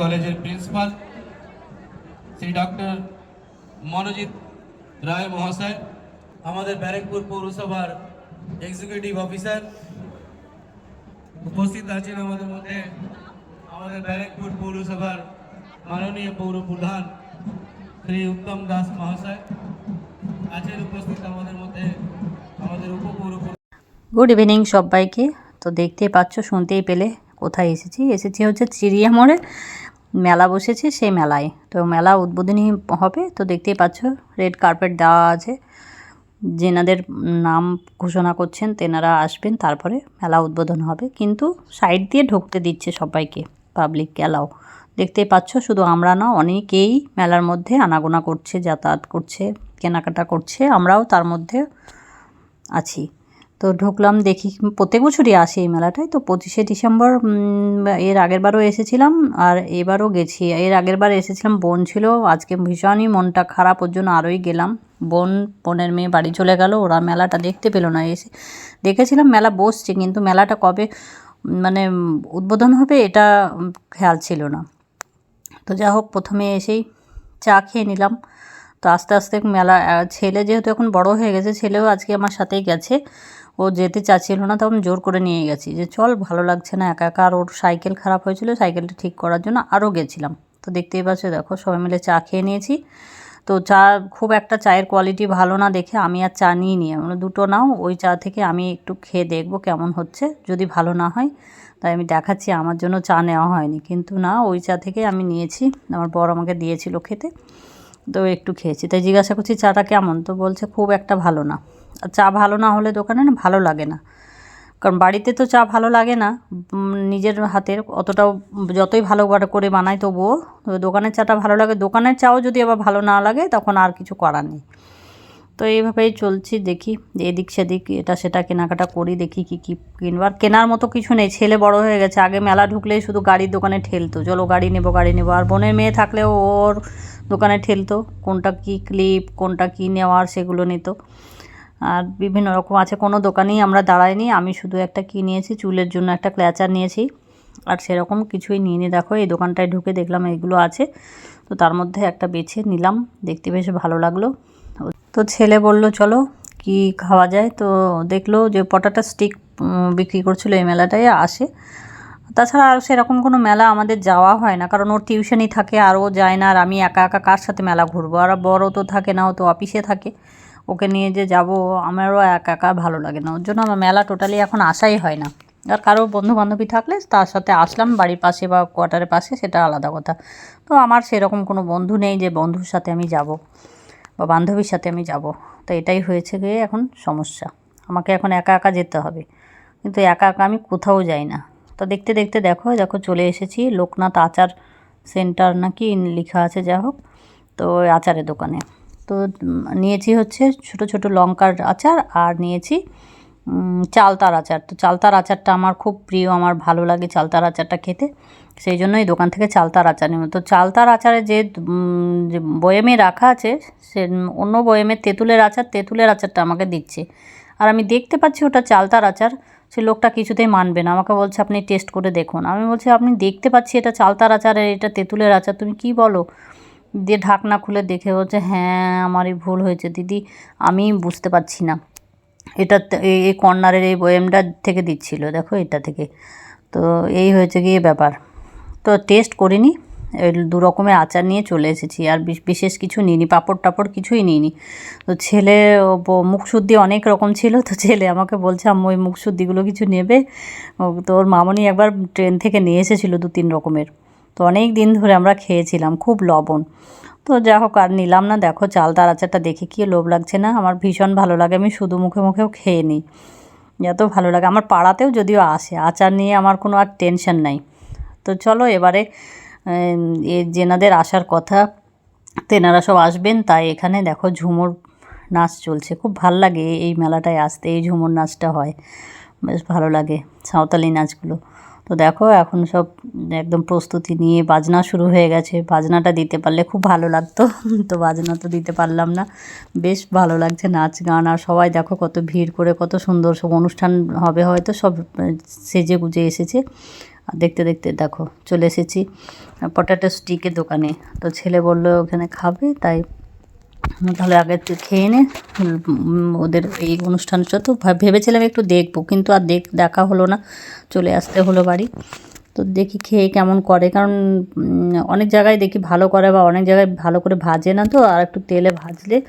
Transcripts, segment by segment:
কলেজের principal, Shri doctor Manojit Roy মহাশয়, আমাদের ব্যারেকপুর পৌরসভার এক্সিকিউটিভ অফিসার উপস্থিত আছেন আমাদের মধ্যে, আমাদের ব্যারেকপুর পৌরসভার মাননীয় পৌর প্রধান শ্রী উত্তম দাস মহাশয় আছেন উপস্থিত আমাদের মধ্যে, আমাদের উপপৌর গুড ইভিনিং সবাইকে। তো দেখতেই পাচ্ছ, শুনতেই পেলে কোথায় এসেছি? এসেছি হচ্ছে চিড়িয়া মোড়ে। মেলা বসেছে সেই মেলায়। তো মেলা উদ্বোধনী হবে। তো দেখতেই পাচ্ছ, রেড কার্পেট দেওয়া আছে। যেনাদের নাম ঘোষণা করছেন, তেনারা আসবেন, তারপরে মেলা উদ্বোধন হবে। কিন্তু সাইড দিয়ে ঢুকতে দিচ্ছে সবাইকে পাবলিক অ্যালাও দেখতেই পাচ্ছ, শুধু আমরা না, অনেকেই মেলার মধ্যে আনাগোনা করছে, যাতায়াত করছে, কেনাকাটা করছে। আমরাও তার মধ্যে আছি। তো ঢুকলাম দেখি প্রত্যেক বছরই আসে এই মেলাটায় তো পঁচিশে ডিসেম্বর এর আগের বারও এসেছিলাম আর এবারও গেছি। এর আগের বার এসেছিলাম, বোন ছিল, আজকে ভীষণই মনটা খারাপ, ওর জন্য আরোই গেলাম। বোন, বোনের মেয়ে বাড়ি চলে গেল, ওরা মেলাটা দেখতে পেল না এসে। দেখেছিলাম মেলা বসছে, কিন্তু মেলাটা কবে মানে উদ্বোধন হবে এটা খেয়াল ছিল না। তো যা হোক, প্রথমে এসেই চা খেয়ে নিলাম। তো আস্তে আস্তে মেলা ছেলে যেহেতু এখন বড় হয়ে গেছে, ছেলেও আজকে আমার সাথেই গেছে। ও যেতে চাচ্ছিল না, তখন জোর করে নিয়ে গেছি যে, চল, ভালো লাগছে না, একা একা। আর ওর সাইকেল খারাপ হয়েছিল, সাইকেলটা ঠিক করার জন্য আরও গেছিলাম। তো দেখতেই পাচ্ছ, দেখো, সবাই মিলে চা খেয়ে নিয়েছি। তো চা, খুব একটা চায়ের কোয়ালিটি ভালো না দেখে আমি আর চা নিয়ে নিই মানে দুটো নাও, ওই চা থেকে আমি একটু খেয়ে দেখব কেমন হচ্ছে। যদি ভালো না হয়, তাই আমি দেখাচ্ছি, আমার জন্য চা নেওয়া হয়নি। কিন্তু না, ওই চা থেকে আমি নিয়েছি, আমার বর আমাকে দিয়েছিল খেতে। তো একটু খেয়েছি। তাই জিজ্ঞাসা করছি, চাটা কেমন? তো বলছে, খুব একটা ভালো না। চা ভালো না হলে দোকানে না ভালো লাগে না। কারণ বাড়িতে তো চা ভালো লাগে না নিজের হাতের অতটাও যতই ভালো করে- করে বানাই তবুও দোকানের চাটা ভালো লাগে। দোকানের চাও যদি আবার ভালো না লাগে তখন আর কিছু করার নেই। তো এইভাবেই চলছি, দেখি এদিক সেদিক এটা সেটা কেনাকাটা করি, দেখি কি কি কিনবার। কেনার মতো কিছু নেই, ছেলে বড় হয়ে গেছে, আগে মেলা ঢুকলেই শুধু গাড়ির দোকানে ঠেলতো। চলো গাড়ি নেব গাড়ি নেব। আর বোনের মেয়ে থাকলেও ওর দোকানে ঠেলতো, কোনটা কি ক্লিপ কোনটা কি নেওয়ার সেগুলো নিত। আর বিভিন্ন রকম আছে, কোনো দোকানেই আমরা দাঁড়াইনি। আমি শুধু একটা কি নিয়েছি, চুলের জন্য একটা ক্ল্যাচার নিয়েছি। আর সেরকম কিছুই নিয়ে নিয়ে দেখো, এই দোকানটায় ঢুকে দেখলাম এইগুলো আছে। তো তার মধ্যে একটা বেছে নিলাম। দেখতে বেশ ভালো লাগল। তো ছেলে বলল, চলো, কি খাওয়া যায়? তো দেখল যে পটাটা স্টিক বিক্রি করছিল এই মেলাটায়, আসে। তাছাড়া আর সেরকম কোনো মেলা আমাদের যাওয়া হয় না, কারণ ওর টিউশনই থাকে, আর ও যায় না। আর আমি একা একা কার সাথে মেলা ঘুরবো? আর বড় তো থাকে না, ও তো অফিসে থাকে। ওকে নিয়ে যে যাব, আমারও একা একা ভালো লাগে না। ওর জন্য আমার মেলা টোটালি এখন আসাই হয় না। আর কারও বন্ধু বান্ধবী থাকলে তার সাথে আসলাম, বাড়ির পাশে বা কোয়ার্টারের পাশে, সেটা আলাদা কথা। তো আমার সেরকম কোনো বন্ধু নেই যে বন্ধুর সাথে আমি যাব বা বান্ধবীর সাথে আমি যাব। তো এটাই হয়েছে গিয়ে এখন সমস্যা। আমাকে এখন একা একা যেতে হবে। কিন্তু একা একা আমি কোথাও যাই না। তো দেখতে দেখতে দেখো দেখো চলে এসেছি লোকনাথ আচার সেন্টার নাকি লেখা আছে যা হোক। তো আচারের দোকানে। তো নিয়েছি হচ্ছে ছোট ছোট লঙ্কার আচার আর নিয়েছি চালতার আচার। তো চালতার আচারটা আমার খুব প্রিয়, আমার ভালো লাগে চালতার আচারটা খেতে। সেই জন্য এই দোকান থেকে চালতার আচার নেব তো চালতার আচারে যে বয়েমে রাখা আছে, সে, অন্য বয়েমের তেঁতুলের আচার, তেঁতুলের আচারটা আমাকে দিচ্ছে। আর আমি দেখতে পাচ্ছি ওটা চালতার আচার, সে লোকটা কিছুতেই মানবে না। আমাকে বলছে, আপনি টেস্ট করে দেখুন। আমি বলছি, আপনি দেখতে পাচ্ছি এটা চালতার আচার এটা তেঁতুলের আচার। তুমি কি বলো? দিয়ে ঢাকনা খুলে দেখে বলছে হ্যাঁ আমারই ভুল হয়েছে, দিদি। আমি বুঝতে পারছি না। এটা এই কর্নারের এই বয়েমটা থেকে দিচ্ছিল, দেখো এটা থেকে। তো এই হয়েছে গিয়ে ব্যাপার। তো টেস্ট করিনি দু রকমের আচার নিয়ে চলে এসেছি, আর বিশ- বিশেষ কিছু নিইনি, পাপড় টাপড় কিছুই নিইনি। তো ছেলে মুখশুদ্ধি অনেক রকম ছিল, তো ছেলে আমাকে বলছে আমি ওই মুখশুদ্ধিগুলো কিছু নেবে? তো ওর মামনি একবার ট্রেন থেকে নিয়ে এসেছিল দু তিন রকমের। তো অনেক দিন ধরে আমরা খেয়েছিলাম, খুব লবণ। তো যা হোক, আর নিলাম না। দেখো চালতার আচারটা দেখে কি লোভ লাগছে না? আমার ভীষণ ভালো লাগে, আমি শুধু মুখে মুখেও খেয়ে নিই। এত ভালো লাগে। আমার পাড়াতেও যদিও আসে, আচার নিয়ে আমার কোনো আর টেনশন নাই। তো চলো, এবারে এ যেনাদের আসার কথা। তেনারা সব আসবেন, তাই এখানে দেখো ঝুমুর নাচ চলছে। খুব ভালো লাগে এই মেলাটায় আসতে, এই ঝুমুর নাচটা হয়। বেশ ভালো লাগে, সাঁওতালি নাচগুলো। তো দেখো, এখন সব একদম প্রস্তুতি নিয়ে বাজনা শুরু হয়ে গেছে। বাজনাটা দিতে পারলে খুব ভালো লাগতো। তো বাজনা তো দিতে পারলাম না। বেশ ভালো লাগছে নাচ, গান। আর সবাই দেখো কত ভিড় করে, কত সুন্দর সব অনুষ্ঠান হবে হয়তো, সব সেজে গুজে এসেছে। দেখতে দেখতে দেখো, চলে এসেছি পটাটো স্টিকের দোকানে। তো ছেলে বলল, ওখানে খাবে? তাই তাহলে আগে তুই খেয়ে নে। ওদের এই অনুষ্ঠানটা তো ভাব- ভেবেছিলাম একটু দেখব, কিন্তু আর দেখ দেখা হলো না। চলে আসতে হলো বাড়ি। তো দেখি খেয়ে কেমন করে। কারণ অনেক জায়গায় দেখি ভালো করে বা অনেক জায়গায় ভালো করে ভাজে না তো, আর একটু তেলে ভাজলে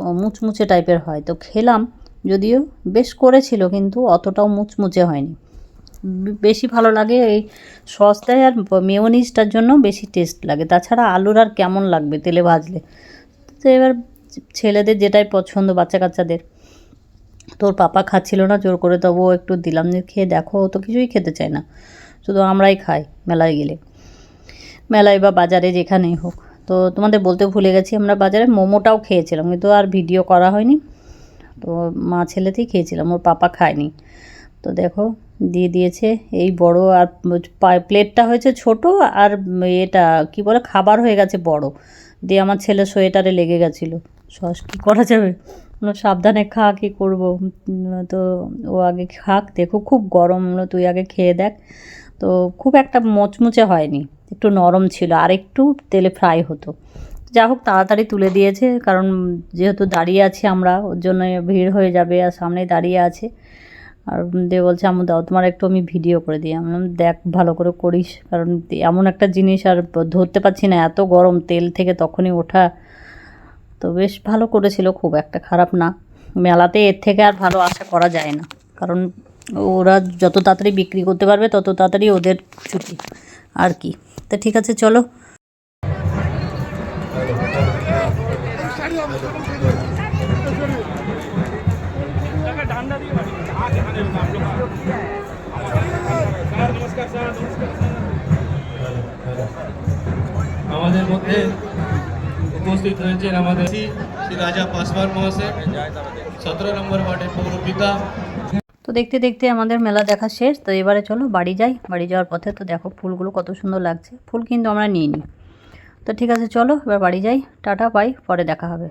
মুচমুচে টাইপের হয়। তো খেলাম, যদিও বেশ করেছিল, কিন্তু অতটাও মুচমুচে হয়নি। বেশি ভালো লাগে এই সস দেয় আর মেয়োনিজটার জন্য বেশি টেস্ট লাগে। তাছাড়া আলুর আর কেমন লাগবে তেলে ভাজলে? তো এবার ছেলেদের যেটাই পছন্দ বাচ্চা কাচ্চাদের তোর পাপা খাচ্ছিল না, জোর করে তবুও একটু দিলাম যে, খেয়ে দেখো তো কিছুই খেতে চায় না। শুধু আমরাই খাই মেলায় গেলে। মেলায় বা বাজারে যেখানেই হোক। তো তোমাদের বলতে ভুলে গেছি, আমরা বাজারে মোমোটাও খেয়েছিলাম, কিন্তু আর ভিডিও করা হয়নি। তো মা ছেলেতেই খেয়েছিলাম, ওর পাপা খায়নি। তো দেখো, দিয়ে দিয়েছে এই বড় আর প্লেটটা হয়েছে ছোট আর এটা কি বলে, খাবার হয়ে গেছে বড়। দিয়ে আমার ছেলে সোয়েটারে লেগে গেছিল। সস কী করা যাবে? সাবধানে খা, কী করব? তো ও আগে খাক, দেখো খুব গরম। তুই আগে খেয়ে দেখ। তো খুব একটা মচমুচে হয়নি, একটু নরম ছিল, আর একটু তেলে ফ্রাই হতো। যা হোক, তাড়াতাড়ি তুলে দিয়েছে, কারণ যেহেতু দাঁড়িয়ে আছি আমরা, ওর জন্য ভিড় হয়ে যাবে আর সামনে দাঁড়িয়ে আছে। আর দিয়ে বলছে আমি দাও, তোমার একটু আমি ভিডিও করে দিই। আমি দেখ, ভালো করে করিস, কারণ এমন একটা জিনিস আর ধরতে পারছি না, এত গরম, তেল থেকে তখনই ওঠা। তো বেশ ভালো করেছিল, খুব একটা খারাপ না। মেলাতে এর থেকে আর ভালো আশা করা যায় না, কারণ ওরা যত তাড়াতাড়ি বিক্রি করতে পারবে, তত তাড়াতাড়ি ওদের ছুটি, আর কি। তা ঠিক আছে, চলো। মধ্যে উপস্থিত হয়েছেন আমাদের শ্রী রাজা পাসওয়ান মহাশয় সতেরো নম্বর ওয়ার্ডের পৌরপিতা তো দেখতে দেখতে আমাদের মেলা দেখা শেষ, তো এবারে চলো বাড়ি যাই। বাড়ি যাওয়ার পথে তো দেখো ফুলগুলো কত সুন্দর লাগছে। ফুল কিন্তু আমরা নিয়ে নিই তো ঠিক আছে, চলো এবার বাড়ি যাই। টাটা পাই পরে দেখা হবে।